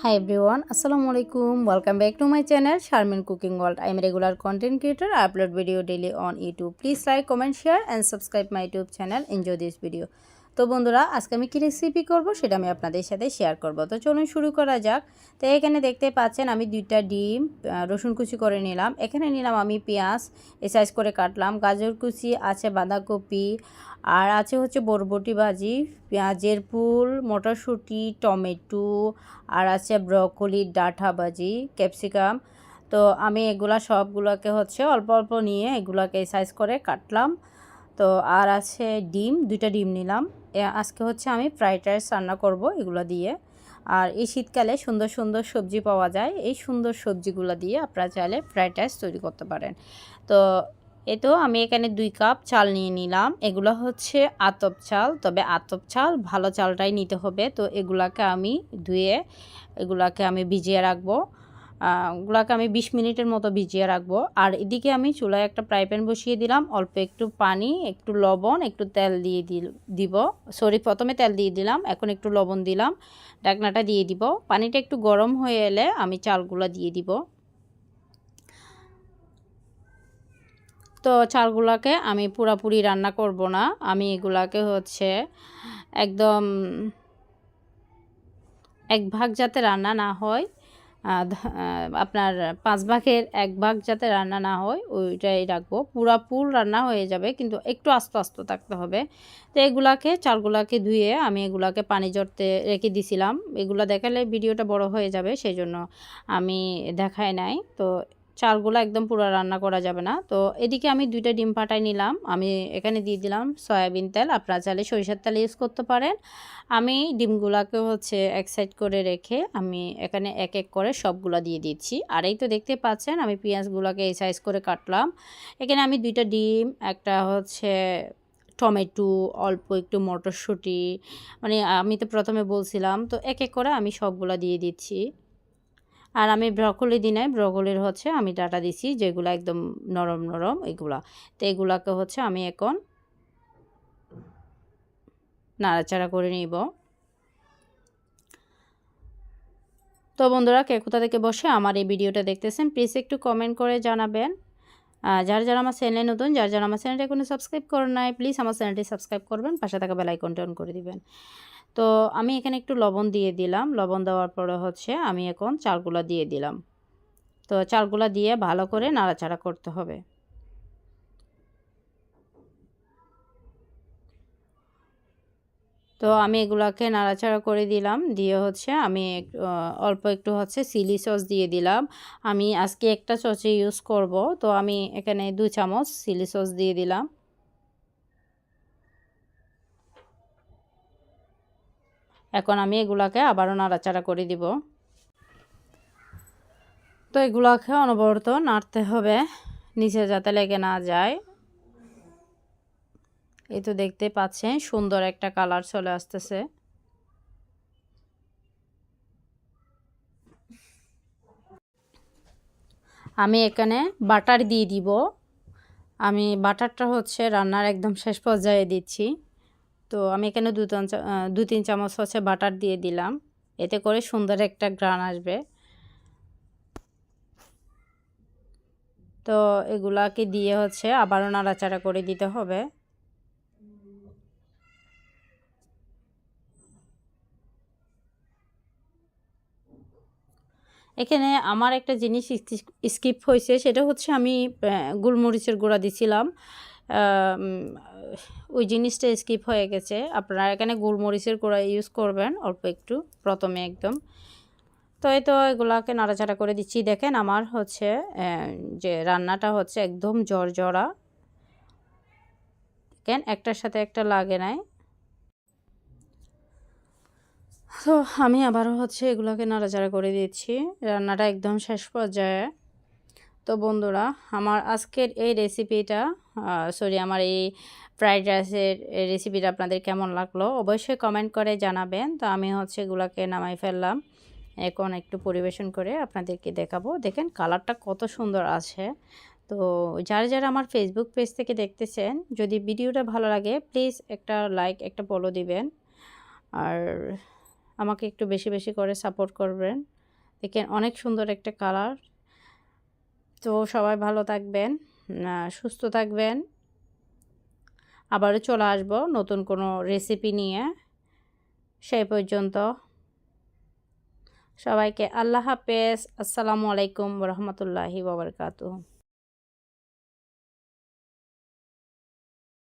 Hi everyone, Assalamualaikum. Welcome back to my channel, Charmin Cooking World. I am a regular content creator. I upload video daily on YouTube. Please like, comment, share, and subscribe my YouTube channel. Enjoy this video. তো বন্ধুরা, আজকে আমি কী recipe করব সেটা আমি আপনাদের সাথে share করব। তো চলুন শুরু করা যাক। তো এখানে দেখতে পাচ্ছেন, আমি দুইটা ডিম রসুন কুচি করে নিলাম। এখানে নিলাম আমি পেঁয়াজ, এ সাইজ করে কাটলাম। গাজর কুচি আছে বাঁধাকপি, আর আছে হচ্ছে বরবটি ভাজি, পেঁয়াজের ফুল মটরশুঁটি, টমেটো, আর আছে ব্রকলি ডাঁটা ভাজি, ক্যাপসিকাম। তো আমি এগুলা সবগুলোকে হচ্ছে অল্প অল্প নিয়ে এগুলাকে সাইজ করে কাটলাম। তো আর আছে ডিম, দুইটা ডিম নিলাম। আজকে হচ্ছে আমি ফ্রাইড রাইস রান্না করব এগুলো দিয়ে। আর এই শীতকালে সুন্দর সুন্দর সবজি পাওয়া যায়। এই সুন্দর সবজিগুলো দিয়ে আপনারা চাইলে ফ্রাইড রাইস তৈরি করতে পারেন। তো এ তো আমি এখানে দুই কাপ চাল নিয়ে নিলাম। এগুলো হচ্ছে আতপ চাল। তবে আতপ চাল ভালো চালটাই নিতে হবে। তো এগুলাকে আমি ধুয়ে এগুলাকে আমি ভিজিয়ে রাখব। ওগুলাকে আমি বিশ মিনিটের মতো ভিজিয়ে রাখব। আর এদিকে আমি চুলায় একটা ফ্রাই প্যান বসিয়ে দিলাম। অল্প একটু পানি, একটু লবণ, একটু তেল দিয়ে দিব। সরি, প্রথমে তেল দিয়ে দিলাম, এখন একটু লবণ দিলাম। ডাকনাটা দিয়ে দিব। পানিটা একটু গরম হয়ে এলে আমি চালগুলো দিয়ে দিব। তো চালগুলাকে আমি পুরাপুরি রান্না করব না। আমি এগুলাকে হচ্ছে একদম এক ভাগ যাতে রান্না না হয় আপনার পাঁচ ভাগের এক ভাগ যাতে রান্না না হয়, ওইটাই রাখব। পুরা পুর রান্না হয়ে যাবে, কিন্তু একটু আস্ত আস্ত থাকতে হবে। তো এগুলাকে, চালগুলাকে ধুয়ে আমি এগুলাকে পানি জড়তে রেখে দিছিলাম। এগুলা দেখালে ভিডিওটা বড় হয়ে যাবে, সেই জন্য আমি দেখাই নাই। তো চালগুলো একদম পুরো রান্না করা যাবে না। তো এদিকে আমি দুইটা ডিম ফাটাই নিলাম। আমি এখানে দিয়ে দিলাম সয়াবিন তেল। আপনারা চাইলে সরিষার তেল ইউজ করতে পারেন। আমি ডিমগুলাকে হচ্ছে এক সাইড করে রেখে আমি এখানে এক এক করে সবগুলো দিয়ে দিচ্ছি। আর এই তো দেখতে পাচ্ছেন, আমি পেঁয়াজগুলোকে এই সাইজ করে কাটলাম। এখানে আমি দুইটা ডিম, একটা হচ্ছে টমেটো, অল্প একটু মটরশুঁটি মানে আমি তো প্রথমে বলছিলাম, তো এক এক করে আমি সবগুলো দিয়ে দিচ্ছি। আর আমি ব্রকলি দিই নাই ব্রকলির হচ্ছে আমি ডাটা দিছি, যেগুলো একদম নরম নরম, এগুলা। তো এগুলাকে হচ্ছে আমি এখন নাড়াচাড়া করে নিব। তো বন্ধুরা, কে কোথা থেকে বসে আমার এই ভিডিওটা দেখতেছেন প্লিজ একটু কমেন্ট করে জানাবেন। যারা যারা আমার চ্যানেলে নতুন, যারা যারা আমার চ্যানেলটা এখনও সাবস্ক্রাইব করেন নাই প্লিজ আমার চ্যানেলটি সাবস্ক্রাইব করবেন, পাশে থাকা বেল আইকনটা অন করে দিবেন। তো আমি এখানে একটু লবণ দিয়ে দিলাম। লবণ দেওয়ার পরে হচ্ছে আমি এখন চালগুলা দিয়ে দিলাম। তো চালগুলা দিয়ে ভালো করে নাড়াচাড়া করতে হবে। তো আমি এগুলাকে নাড়াচাড়া করে দিলাম। দিয়ে হচ্ছে আমি অল্প একটু হচ্ছে চিলি সস দিয়ে দিলাম। আমি আজকে একটা সসে ইউজ করব। তো আমি এখানে দু চামচ চিলি সস দিয়ে দিলাম। এখন আমি এগুলাকে আবারও নাড়াচাড়া করে দিব। তো এগুলাকে অনবরত নাড়তে হবে, নিচে যাতে লেগে না যায়। এই তো দেখতে পাচ্ছেন, সুন্দর একটা কালার চলে আসতেছে। আমি এখানে বাটার দিয়ে দিব। আমি বাটারটা হচ্ছে রান্নার একদম শেষ পর্যায়ে দিচ্ছি। তো আমি এখানে দু তিন দু তিন চামচ হচ্ছে বাটার দিয়ে দিলাম। এতে করে সুন্দর একটা গ্রান আসবে। তো এগুলাকে দিয়ে হচ্ছে আবারও নাড়াচাড়া করে দিতে হবে। এখানে আমার একটা জিনিস স্কিপ হয়েছে, সেটা হচ্ছে আমি গোলমরিচের গুঁড়া দিছিলাম। ওই জিনিসটা স্কিপ হয়ে গেছে। আপনারা এখানে গোলমরিচের গুঁড়া ইউজ করবেন, অল্প একটু, প্রথমে একদম। তো এই তো এগুলাকে নাড়াচাড়া করে দিচ্ছি। দেখেন আমার হচ্ছে যে রান্নাটা হচ্ছে একদম জর্জরা দেখেন, একটার সাথে একটা লাগে নাই। তো আমি আবারও হচ্ছে এগুলোকে নাড়াচাড়া করে দিচ্ছি। রান্নাটা একদম শেষ পর্যায়ে। তো বন্ধুরা, আমার আজকের এই রেসিপিটা সরি আমার এই ফ্রাইড রাইসের রেসিপিটা আপনাদের কেমন লাগল? অবশ্যই কমেন্ট করে জানাবেন। তো আমি হচ্ছে এগুলোকে নামাই ফেললাম। এখন একটু পরিবেশন করে আপনাদেরকে দেখাবো। দেখেন কালারটা কত সুন্দর আছে। তো যারা যারা আমার ফেসবুক পেজ থেকে দেখতেছেন, যদি ভিডিওটা ভালো লাগে প্লিজ একটা লাইক একটা ফলো দিবেন। আর আমাকে একটু বেশি বেশি করে সাপোর্ট করবেন। দেখেন অনেক সুন্দর একটা কালার। তো সবাই ভালো থাকবেন সুস্থ থাকবেন। আবারও চলে আসব নতুন কোনো রেসিপি নিয়ে। সেই পর্যন্ত সবাইকে আল্লাহ হাফেজ। আসসালামু আলাইকুম রহমতুল্লাহি বাবরকাতু